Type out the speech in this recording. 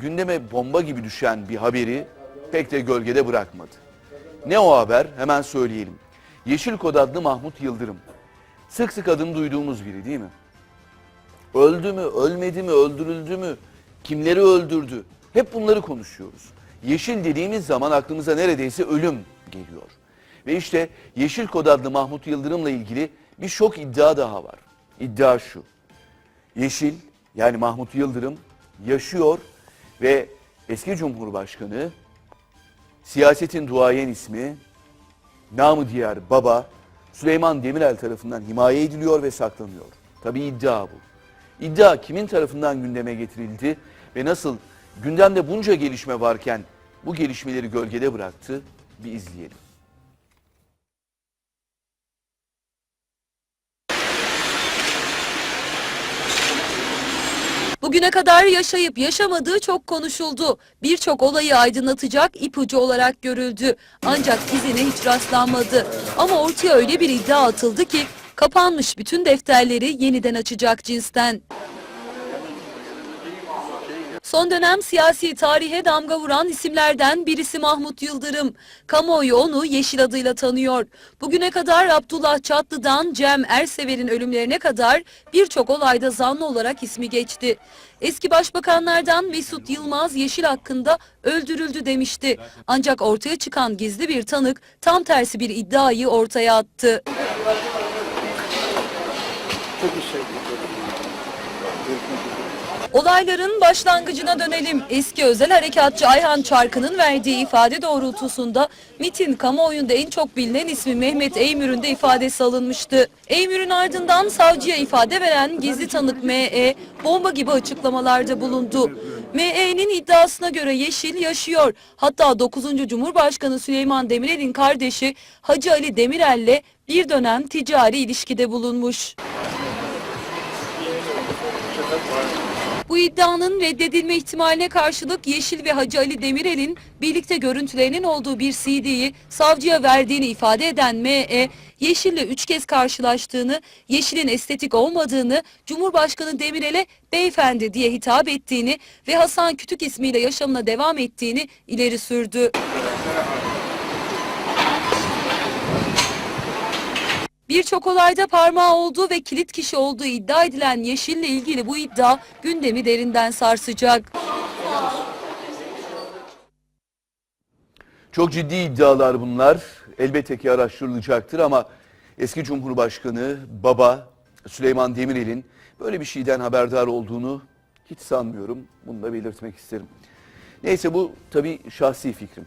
gündeme bomba gibi düşen bir haberi pek de gölgede bırakmadı. Ne o haber? Hemen söyleyelim. Yeşil Kod adlı Mahmut Yıldırım. Sık sık adını duyduğumuz biri değil mi? Öldü mü, ölmedi mi, öldürüldü mü, kimleri öldürdü? Hep bunları konuşuyoruz. Yeşil dediğimiz zaman aklımıza neredeyse ölüm geliyor. Ve işte Yeşil Kod adlı Mahmut Yıldırım'la ilgili bir şok iddia daha var. İddia şu. Yeşil yani Mahmut Yıldırım yaşıyor ve eski Cumhurbaşkanı siyasetin duayen ismi namı diğer baba Süleyman Demirel tarafından himaye ediliyor ve saklanıyor. Tabii iddia bu. İddia kimin tarafından gündeme getirildi ve nasıl gündemde bunca gelişme varken bu gelişmeleri gölgede bıraktı bir izleyelim. Bugüne kadar yaşayıp yaşamadığı çok konuşuldu. Birçok olayı aydınlatacak ipucu olarak görüldü. Ancak izine hiç rastlanmadı. Ama ortaya öyle bir iddia atıldı ki kapanmış bütün defterleri yeniden açacak cinsten. Son dönem siyasi tarihe damga vuran isimlerden birisi Mahmut Yıldırım. Kamuoyu onu Yeşil adıyla tanıyor. Bugüne kadar Abdullah Çatlı'dan Cem Ersever'in ölümlerine kadar birçok olayda zanlı olarak ismi geçti. Eski başbakanlardan Mesut Yılmaz Yeşil hakkında öldürüldü demişti. Ancak ortaya çıkan gizli bir tanık tam tersi bir iddiayı ortaya attı. Olayların başlangıcına dönelim. Eski özel harekatçı Ayhan Çarkı'nın verdiği ifade doğrultusunda MIT'in kamuoyunda en çok bilinen ismi Mehmet Eymür'ün de ifadesi alınmıştı. Eymür'ün ardından savcıya ifade veren gizli tanık M.E. bomba gibi açıklamalarda bulundu. M.E.'nin iddiasına göre Yeşil yaşıyor. Hatta 9. Cumhurbaşkanı Süleyman Demirel'in kardeşi Hacı Ali Demirel'le bir dönem ticari ilişkide bulunmuş. Bu iddianın reddedilme ihtimaline karşılık Yeşil ve Hacı Ali Demirel'in birlikte görüntülerinin olduğu bir CD'yi savcıya verdiğini ifade eden M.E. Yeşil'le üç kez karşılaştığını, Yeşil'in estetik olmadığını, Cumhurbaşkanı Demirel'e beyefendi diye hitap ettiğini ve Hasan Kütük ismiyle yaşamına devam ettiğini ileri sürdü. Birçok olayda parmağı olduğu ve kilit kişi olduğu iddia edilen Yeşil'le ilgili bu iddia gündemi derinden sarsacak. Çok ciddi iddialar bunlar. Elbette ki araştırılacaktır ama eski Cumhurbaşkanı baba Süleyman Demirel'in böyle bir şeyden haberdar olduğunu hiç sanmıyorum. Bunu da belirtmek isterim. Neyse bu tabii şahsi fikrim.